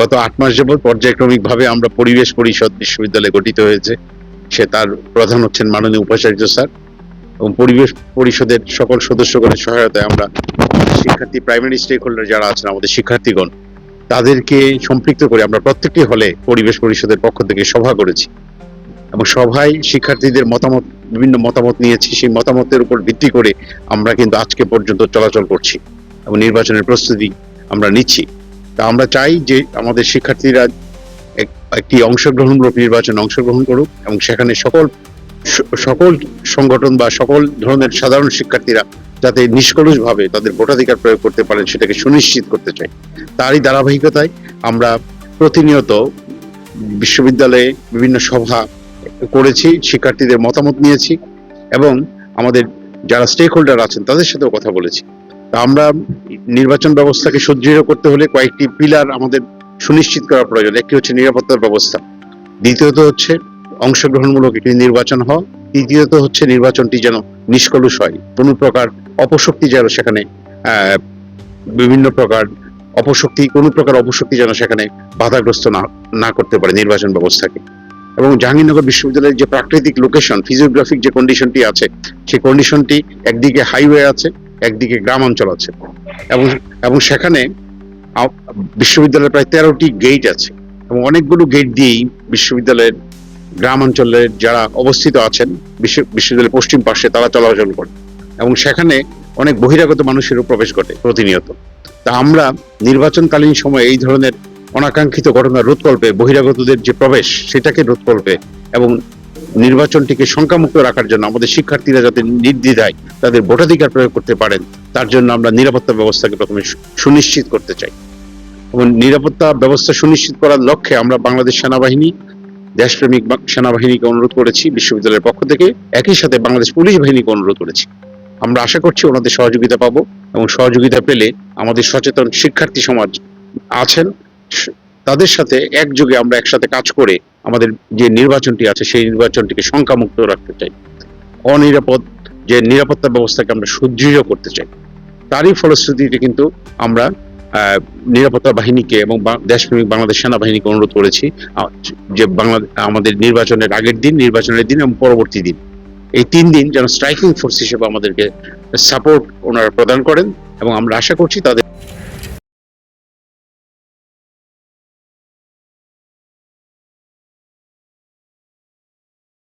গত আট মাস যাবৎ পর্যায়ক্রমিকভাবে আমরা পরিবেশ পরিষদ বিশ্ববিদ্যালয়ে গঠিত হয়েছে। সে তার প্রধান হচ্ছেন মাননীয় উপাচার্য স্যার এবং পরিবেশ পরিষদের সকল সদস্যগণের সহায়তায় আমরা শিক্ষার্থী প্রাইমারি স্টেক হোল্ডার যারা আছেন, আমাদের শিক্ষার্থীগণ, তাদেরকে সম্পৃক্ত করে আমরা প্রত্যেকটি হলে পরিবেশ পরিষদের পক্ষ থেকে সভা করেছি এবং সভায় শিক্ষার্থীদের মতামত, বিভিন্ন মতামত নিয়েছি। সেই মতামতের উপর ভিত্তি করে আমরা কিন্তু আজকে পর্যন্ত চলাচল করছি এবং নির্বাচনের প্রস্তুতি আমরা নিচ্ছি। তা আমরা চাই যে আমাদের শিক্ষার্থীরা এক- একটি অংশগ্রহণমূলক নির্বাচনে অংশগ্রহণ করুক এবং সেখানে সকল সকল সংগঠন বা সকল ধরনের সাধারণ শিক্ষার্থীরা যাতে নিষ্কলুষভাবে তাদের ভোটাধিকার প্রয়োগ করতে পারেন সেটাকে সুনিশ্চিত করতে চাই। তারই ধারাবাহিকতায় আমরা প্রতিনিয়ত বিশ্ববিদ্যালয়ে বিভিন্ন সভা করেছি, শিক্ষার্থীদের মতামত নিয়েছি এবং আমাদের যারা স্টেক হোল্ডার আছেন তাদের সাথেও কথা বলেছি। আমরা নির্বাচন ব্যবস্থাকে সুদৃঢ় করতে হলে কয়েকটি পিলার আমাদের সুনিশ্চিত করা প্রয়োজন। একটি হচ্ছে নিরাপত্তার ব্যবস্থা, দ্বিতীয়ত হচ্ছে অংশগ্রহণমূলক একটি নির্বাচন হওয়া, তৃতীয়ত হচ্ছে নির্বাচনটি যেন নিষ্কলুষ হয়। কোনো প্রকার অপশক্তি যেন সেখানে বিভিন্ন প্রকার অপশক্তি, কোনো প্রকার অপশক্তি যেন সেখানে বাধাগ্রস্ত না না করতে পারে নির্বাচন ব্যবস্থাকে। এবং জাহাঙ্গীরনগর বিশ্ববিদ্যালয়ের যে প্রাকৃতিক লোকেশন ফিজিওগ্রাফিক যে কন্ডিশনটি আছে, সেই কন্ডিশনটি একদিকে হাইওয়ে আছে একদিকে গ্রাম অঞ্চল আছে এবং এবং সেখানে বিশ্ববিদ্যালয়ের প্রায় তেরোটি গেট আছে এবং অনেকগুলো গেট দিয়েই বিশ্ববিদ্যালয়ের গ্রাম অঞ্চলের যারা অবস্থিত আছেন, বিশ্ব- বিশ্ববিদ্যালয়ের পশ্চিম পাশে তারা চলাচল করে এবং সেখানে অনেক বহিরাগত মানুষেরও প্রবেশ ঘটে প্রতিনিয়ত। তা আমরা নির্বাচনকালীন সময়ে এই ধরনের অনাকাঙ্ক্ষিত ঘটনা রোধকল্পে বহিরাগতদের যে প্রবেশ সেটাকে রোধকল্পে এবং নির্বাচনটিকে শঙ্কামুক্ত রাখার জন্য আমাদের শিক্ষার্থীরা যাতে নির্দ্বিধায় তাদের ভোটাধিকার প্রয়োগ করতে পারেন, তার জন্য আমরা নিরাপত্তা ব্যবস্থাকে প্রথমে সুনিশ্চিত করতে চাই। এবং নিরাপত্তা ব্যবস্থা সুনিশ্চিত করার লক্ষ্যে আমরা বাংলাদেশ সেনাবাহিনী, দেশপ্রেমিক সেনাবাহিনীকে অনুরোধ করেছি, বিশ্ববিদ্যালয়ের পক্ষ থেকে একই সাথে বাংলাদেশ পুলিশ বাহিনীকে অনুরোধ করেছি। আমরা আশা করছি ওনাদের সহযোগিতা পাবো এবং সহযোগিতা পেলে আমাদের সচেতন শিক্ষার্থী সমাজ আছেন তাদের সাথে একযোগে আমরা একসাথে কাজ করে আমাদের যে নির্বাচনটি আছে, সেই নির্বাচনটিকে শঙ্কামুক্ত রাখতে চাই। অনিরাপদ যে নিরাপত্তা ব্যবস্থাকে আমরা সুদৃঢ় করতে চাই, তারই ফলশ্রুতিতে কিন্তু আমরা নিরাপত্তা বাহিনীকে এবং দেশপ্রেমিক বাংলাদেশ সেনাবাহিনীকে অনুরোধ করেছি যে বাংলা, আমাদের নির্বাচনের আগের দিন, নির্বাচনের দিন এবং পরবর্তী দিন। এই তিন দিন যেন স্ট্রাইকিং ফোর্স হিসেবে আমাদেরকে সাপোর্ট ওনারা প্রদান করেন এবং আমরা আশা করছি তাদের